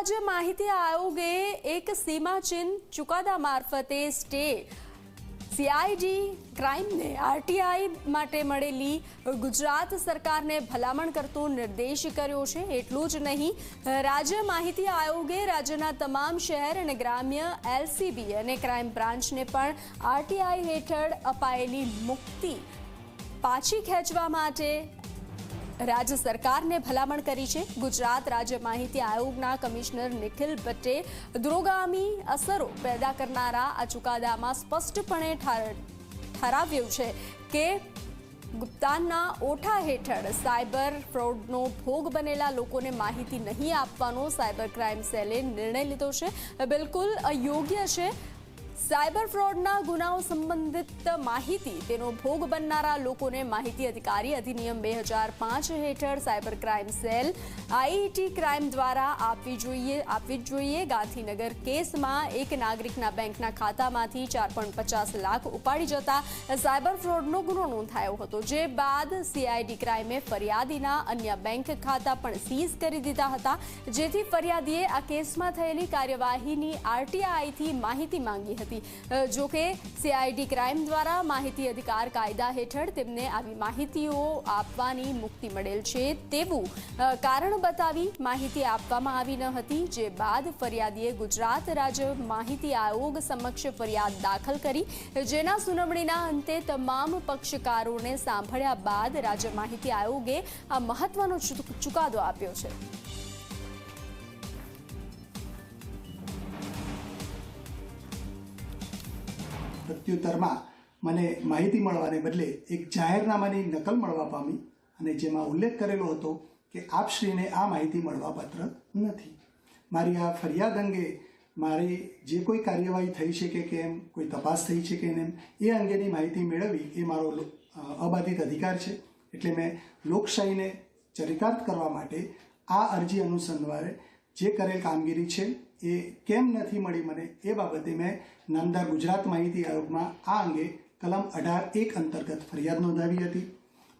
રાજ્ય માહિતી આયોગે એક સીમાચિહ્ન ચુકાદા મારફતે સ્ટે સીઆઈડી ક્રાઇમને આરટીઆઈ માટે મળેલી ગુજરાત સરકારને ભલામણ કરતો નિર્દેશ કર્યો છે. એટલું જ નહીં, રાજ્ય માહિતી આયોગે રાજ્યના તમામ શહેર અને ગ્રામ્ય એલસીબી અને ક્રાઇમ બ્રાન્ચને પણ આરટીઆઈ હેઠળ અપાયેલી મુક્તિ પાછી ખેંચવા માટે રાજ્ય સરકારને ભલામણ કરી છે. ગુજરાત રાજ્ય માહિતી આયોગના કમિશનર નિખિલ ભટ્ટે દુરોગામી અસરો પેદા કરનારા આ ચુકાદામાં સ્પષ્ટપણે ઠાર- ઠરાવ્યું છે કે ગુપ્તાનના ઓઠા હેઠળ સાયબર ફ્રોડનો ભોગ બનેલા લોકોને માહિતી નહીં આપવાનો સાયબર ક્રાઇમ સેલે નિર્ણય લીધો છે. બિલકુલ અયોગ્ય છે સાયબર ફ્રોડના ગુનાઓ સંબંધિત માહિતી તેનો ભોગ બનનારા લોકોને માહિતી અધિકારી અધિનિયમ બે હજાર પાંચ હેઠળ cyber crime cell IT crime દ્વારા આપવી જોઈએ, આપવી જ જોઈએ. ગાંધીનગર કેસમાં એક નાગરિકના બેંકના ખાતામાંથી ચાર પચાસ લાખ ઉપાડી જતા સાયબર ફ્રોડનો ગુનો નોંધાયો હતો, જે બાદ સીઆઈડી ક્રાઇમે ફરિયાદીના અન્ય બેંક ખાતા પણ સીઝ કરી દીધા હતા. જેથી ફરિયાદીએ આ કેસમાં થયેલી કાર્યવાહીની આરટીઆઈથી માહિતી માંગી હતી. અ, જો કે સીઆઈડી ક્રાઇમ દ્વારા માહિતી અધિકાર કાયદા હેઠળ તેમને આવી માહિતીઓ આપવાની મુક્તિ મળેલ છે તેવું કારણ બતાવી માહિતી આપવામાં આવી ન હતી. જે બાદ ફરિયાદીએ ગુજરાત રાજ્ય માહિતી આયોગ સમક્ષ ફરિયાદ દાખલ કરી. જેના સુનાવણીના અંતે તમામ પક્ષકારોને સાંભળ્યા બાદ રાજ્ય માહિતી આયોગે આ મહત્વનો ચુકાદો આપ્યો છે. પ્રત્યુત્તરમાં મને માહિતી મળવાને બદલે એક જાહેરનામાની નકલ મળવા પામી અને જેમાં ઉલ્લેખ કરેલો હતો કે આપશ્રીને આ માહિતી મળવાપાત્ર નથી. મારી આ ફરિયાદ અંગે મારી જે કોઈ કાર્યવાહી થઈ છે કે કેમ કોઈ તપાસ થઈ છે કે કેમ એ અંગેની માહિતી મેળવવી એ મારો અબાધિત અધિકાર છે. એટલે મેં લોકશાહીને ચરિતાર્થ કરવા માટે આ અરજી અનુસંધાને જે કરેલ કામગીરી છે, એ કેમ નથી મળી મને, એ બાબતે મેં નામદાર ગુજરાત માહિતી આયોગમાં આ અંગે કલમ અઢાર એક અંતર્ગત ફરિયાદ નોંધાવી હતી.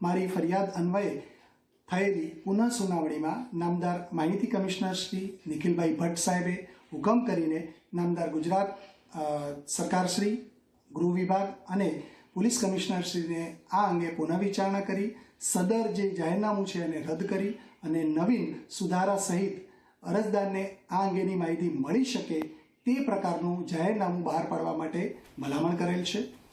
મારી ફરિયાદ અન્વયે થયેલી પુનઃ સુનાવણીમાં નામદાર માહિતી કમિશનર શ્રી નિખિલભાઈ ભટ્ટ સાહેબે હુકમ કરીને નામદાર ગુજરાત સરકારશ્રી ગૃહ વિભાગ અને પોલીસ કમિશનરશ્રીને આ અંગે પુનઃવિચારણા કરી, સદર જે જાહેરનામું છે એને રદ કરી અને નવીન સુધારા સહિત અરજદારને આ અંગેની માહિતી મળી શકે તે પ્રકારનું જાહેરનામું બહાર પાડવા માટે ભલામણ કરેલ છે.